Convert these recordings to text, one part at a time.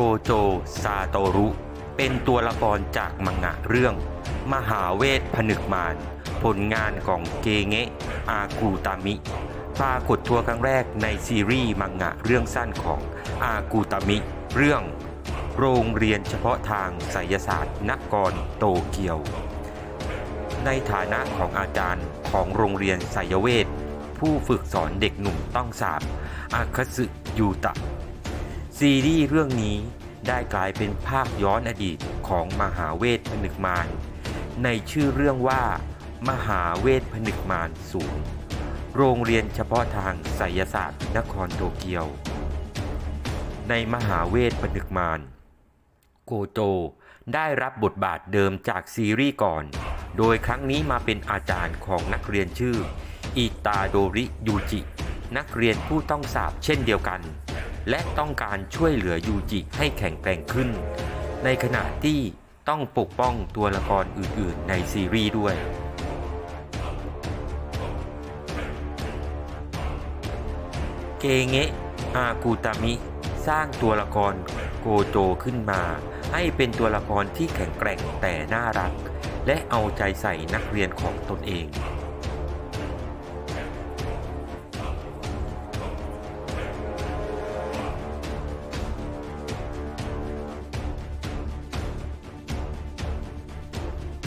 โกโจ ซาโตรุ เป็นตัวละครจากมังงะเรื่อง มหาเวทผนึกมารผลงานของเกเงะอากูตามิ ปรากฏตัวครั้งแรกในซีรีส์มังงะเรื่องสั้นของอากูตามิ เรื่อง โรงเรียนเฉพาะทางไสยศาสตร์นครโตเกียว ในฐานะของอาจารย์ของโรงเรียนไสยเวทผู้ฝึกสอนเด็กหนุ่มต้องสาบอาคสึยูตะ ซีรีส์เรื่องนี้ได้กลายเป็นภาคย้อนอดีตของมหาเวทผนึกมารในชื่อเรื่องว่า มหาเวทผนึกมารศูนย์โรงเรียนเฉพาะทางไสยศาสตร์นครโตเกียว ในมหาเวทผนึกมารโกโจได้รับบทบาทเดิมจากซีรีส์ก่อน โดยครั้งนี้มาเป็นอาจารย์ของนักเรียนชื่ออิตาโดริยูจิ นักเรียนผู้ต้องสาบเช่นเดียวกัน และต้องการช่วยเหลือยูจิให้แข็งแกร่งขึ้น ในขณะที่ต้องปกป้องตัวละครอื่นๆ ในซีรีส์ด้วย เกเงะอากูตามิ สร้างตัวละครโกโจขึ้นมา ให้เป็นตัวละครที่แข็งแกร่งแต่น่ารัก และเอาใจใส่นักเรียนของตนเอง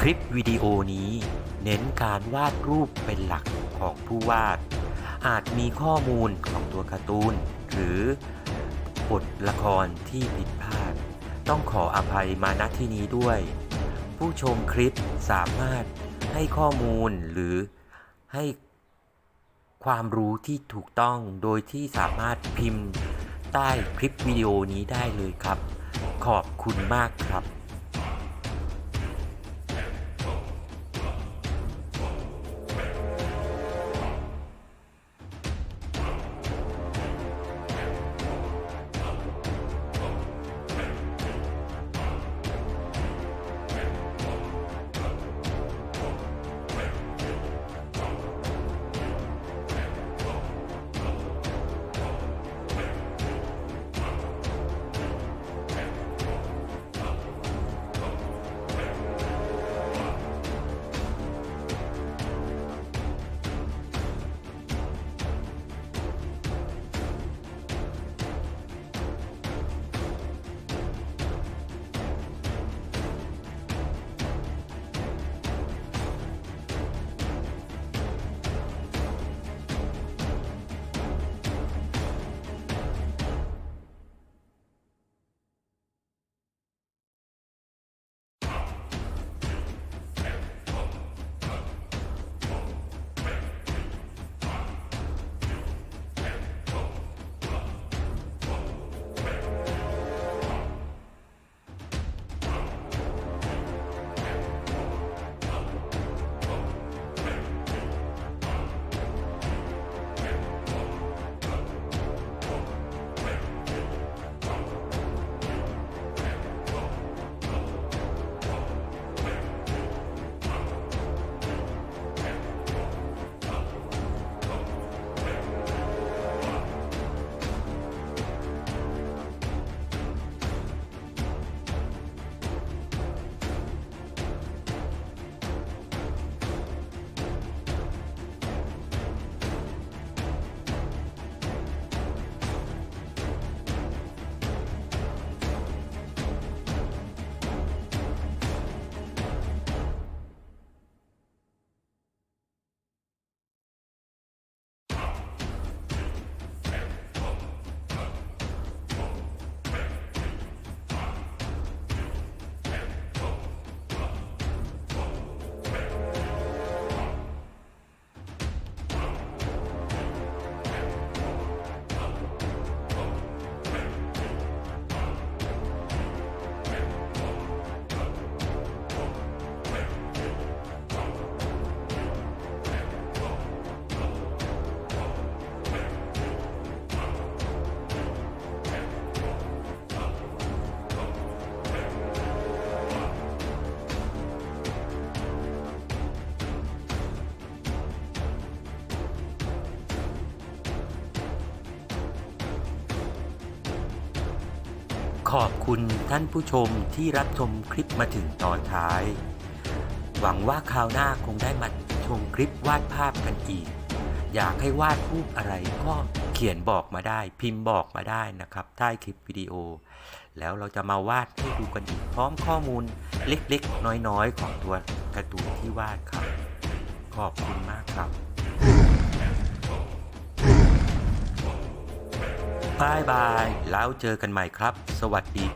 คลิปวิดีโอนี้เน้นการวาดรูปเป็นหลักของผู้วาด อาจมีข้อมูลของตัวการ์ตูน หรือบทละครที่ผิดพลาด ต้องขออภัยมาณที่นี้ด้วย ผู้ชมคลิปสามารถให้ข้อมูลหรือให้ความรู้ที่ถูกต้องโดยที่สามารถพิมพ์ใต้คลิปวิดีโอนี้ได้เลยครับ ขอบคุณมากครับ ขอบคุณท่านผู้ชมที่รับชมคลิปมาถึงตอนท้าย หวังว่าคราวหน้าคงได้มาชมคลิปวาดภาพกันอีก อยากให้วาดรูปอะไรก็เขียนบอกมาได้ พิมพ์บอกมาได้นะครับใต้คลิปวิดีโอ แล้วเราจะมาวาดให้ดูกันอีกพร้อมข้อมูลเล็กๆ น้อยๆ ของตัวการ์ตูนที่วาดครับ ขอบคุณมากครับ บายบาย แล้วเจอกันใหม่ครับ สวัสดี